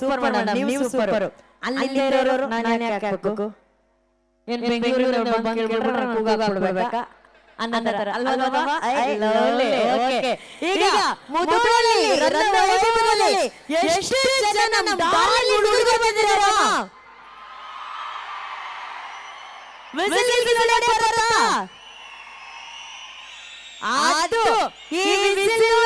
Super madam ನೀವು super. ಅಲ್ಲಿ ಇರೋರು ನಾನು ಯಾಕೆ ಹಾಕ್ಬೇಕು? ಏನ್ ಬೆಂಗಳೂರಿನ ಬಂದು ಕೇಳ್ಬಿಟ್ರೆ ನಾನು ಕೂಗಾಕ್ಬಿಡ್ಬೇಕಾ ಅನ್ನೋ ಥರ. ಅಲ್ವಾ. Okay. ಈಗ ಮುದುವಳ್ಳಿ ರತ್ನ ವೈಭವದಲ್ಲಿ ಎಷ್ಟು ಜನ ನಮ್ಮ ದಾರಿಲಿ ಹುಡುಗರು ಬಂದಿದ್ದಾರೆ? ಹೊಡೆ ಬರುತ್ತಾ? ಅದು ಈ whistle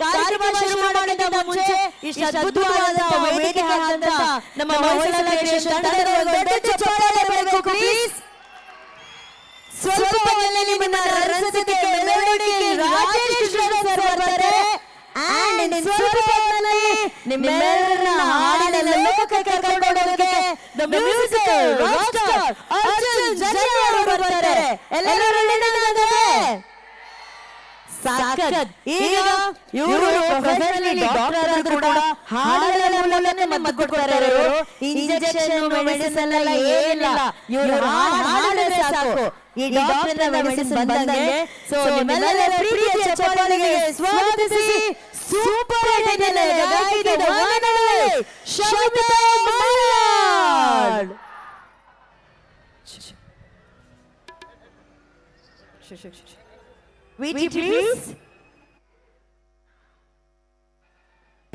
ಕಾರ್ಯಕ್ರಮ ಶುರು ಮಾಡೋದಕ್ಕಿಂತ ಮುಂಚೆ ಇಷ್ಟು ಅದ್ಭುತವಾದ ವೇದಿಕೆ ಹಾಕಂತ ನಮ್ಮ ಮಹಿಳಾ ಕ್ರಿಯೇಷನ್ ತಂಡದ ಒಂದು ದೊಡ್ಡ ಚಪ್ಪಾಳೆ ಬರಬೇಕು ಪ್ಲೀಸ್ ಸ್ವಲ್ಪ ಹೊತ್ತಲ್ಲಿ ನಿಮ್ಮನ್ನ ರಂಜಿಸೋದಕ್ಕೆ ಮೆಲೋಡಿಗೆ ರಾಜೇಶ್ ಕೃಷ್ಣ ಸರ್ ಬರ್ತಾರೆ. And ಇನ್ ಸ್ವಲ್ಪ ನಿಮ್ಮೆಲ್ಲರ ನಿಮ್ಮೆಲ್ಲರನ್ನ ಹಾಡಿನ ಲೋಕಕ್ಕೆ ಕರ್ಕೊಂಡು the music rock star Arjun Janya ಅವರು ಬರ್ತಾರೆ. ಎಲ್ಲರೂ ಸಾಕತ್ ಈಗ ಇವರು ಪ್ರೊಫೆಷನಲಿ ಡಾಕ್ಟರ್ ಆದ್ರೂ ಕೂಡ ಹಾಡುಗಳ ಮೂಲಕನೇ ಮದ್ದು ಕೊಡ್ತಾರೆ ಇವರು. ಇಂಜೆಕ್ಷನ್ ಮೆಡಿಸಿನ್ ಎಲ್ಲ ಏನಿಲ್ಲ. ಇವರು ಹಾಡಿದ್ರೆ ಸಾಕು. ಈ ಡಾಕ್ಟರ್ ಮೆಡಿಸಿನ್ ಬಂದಂಗೆ ಸೊ ನಿಮ್ಮೆಲ್ಲರ ಪ್ರೀತಿಯ ಚಪ್ಪಾಳೆಗೆ ಸ್ವಾಗತಿಸಿ ಸೂಪರ್ ಹಿಟ್ ಗಾಯಕಿದ ವಾನವೇ. Shamitha Malnad Wait, please.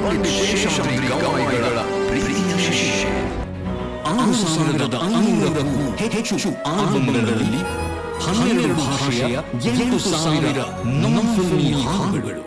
Pandit Sheshadri ಗವಾಯಿಗಳ ಪ್ರೀತಿಯ ಶಿಷ್ಯೆ ಆರು ಸಾವಿರದ ಐನೂರಕ್ಕೂ ಹೆಚ್ಚು ಆಲ್ಬಮ್ಗಳಲ್ಲಿ ಹನ್ನೆರಡು ಭಾಷೆಯ ಎಂಟು ಸಾವಿರ ನಾನ್ ಫಿಲ್ಮಿ ಹಾಡುಗಳು.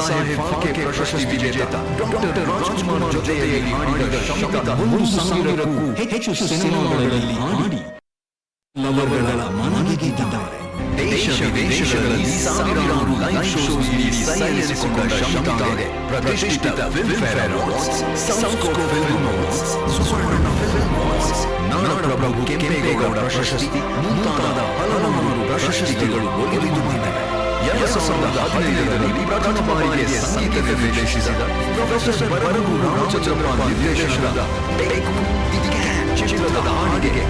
ಸಾಹೇಬ್ ಫಾಲ್ಕೆ ಪ್ರಶಸ್ತಿ ವಿಜೇತ ಡಾಕ್ಟರ್ ರಾಜ್ಕುಮಾರ್ ಜೊತೆಯಲ್ಲಿ ಆಡಿದ ಶಮಿತ ಮೂರು ಸಾವಿರಕ್ಕೂ ಹೆಚ್ಚು ಸಿನಿಮಾಗಳಲ್ಲಿ ಹಾಡಿ ಲವರ್ಗಳ ಮನಗೆ ಗೆದ್ದಿದ್ದಾರೆ ದೇಶ ವಿದೇಶಗಳಲ್ಲಿ ಸಾವಿರಾರು ಲೈವ್ ಶೋಸ್ ನೀಡಿ ಸೈರಿಸಿಕೊಂಡ ಶಮಿತಾಗೆ ಪ್ರತಿಷ್ಠಿತ Filmfare awards south film awards Suvarna film awards Nadaprabhu Kempegowda ಪ್ರಶಸ್ತಿ ಮುಂತಾದ ಹಲವಾರು ಪ್ರಶಸ್ತಿಗಳು ಒಲಿದು ಬಂದಿವೆ ಎರಡು ಸಾವಿರದ ಹದಿನೈದರಲ್ಲಿ ಪ್ರಥಮ ಬಾರಿಗೆ ಸಂಗೀತ ನಿರ್ದೇಶಿಸಿದ ಪ್ರೊಫೆಸರ್ ಬರಗು ರಾಮಚಂದ್ರಪ್ಪ ನಿರ್ದೇಶನದ ಚಿತ್ರದ ಹಾಡಿಗೆ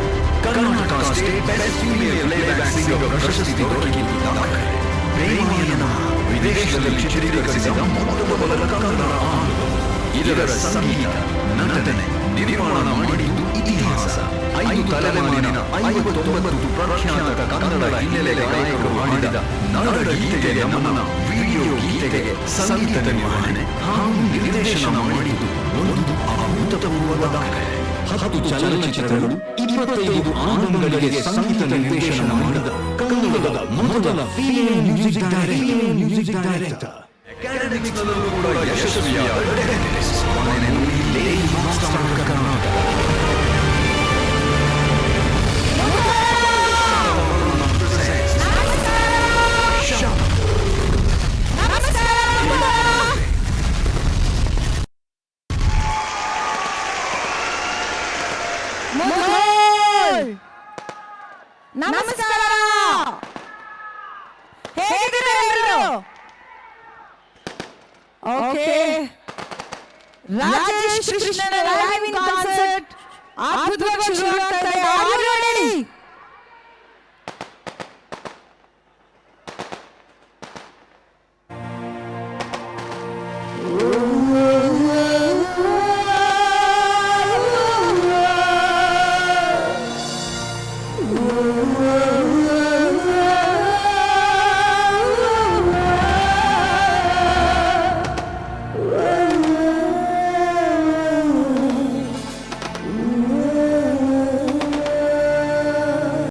Karnataka state best female playback singer ಪ್ರಶಸ್ತಿ ವಿದೇಶದಲ್ಲಿ ಚಿತ್ರೀಕರಿಸಿದ ಮೊದಲ ಕನ್ನಡ ಹಾಡು. ಇದರ ಸಂಗೀತ, ನಟನೆ, ನಿರ್ಮಾಣ ಮಾಡಿದ್ದು ಇತಿಹಾಸ. ಐದು ತಲೆಮಾರಿನ ಐವತ್ತೊಂಬತ್ತು ಪ್ರಖ್ಯಾತ ಕನ್ನಡ ಹಿನ್ನೆಲೆ ಗಾಯಕರು ಮಾಡಿದ ನಾಡ ಗೀತೆಗೆ ನಮನ ವಿಡಿಯೋ ಗೀತೆಗೆ ಸಂಗೀತ ನಿರ್ವಹಣೆ ಹಾಗೂ ನಿರ್ದೇಶನ ಮಾಡಿದ್ದು ಒಂದು ಅಭೂತಪೂರ್ವ ದಾಖಲೆ. ಹತ್ತು ಚಲನಚಿತ್ರಗಳು ಇಪ್ಪತ್ತೈದು ಆಲ್ಬಮ್ಗಳಿಗೆ ಸಂಗೀತ ನಿರ್ದೇಶನ ಮಾಡಿದ ಕನ್ನಡದ ಮೊದಲ female music director music director ಅಕಾಡೆಮಿಕ್ಸ್ನಲ್ಲೂ ಕೂಡ ಯಶಸ್ವಿಯಾದ ಮಾಸ್ಟರ್ ಕರ್ನಾಟಕ ನಮಸ್ಕಾರ! ಹೇಗಿದ್ದೀರಾ ಎಲ್ಲರೂ? ಓಕೆ. ರಾಜೇಶ್ ಕೃಷ್ಣನ ಲೈವ್ ಕಾನ್ಸರ್ಟ್ ಅದ್ಭುತವಾಗಿ ಶುರು ಆಗ್ತಾ ಇದೆ Are you ready?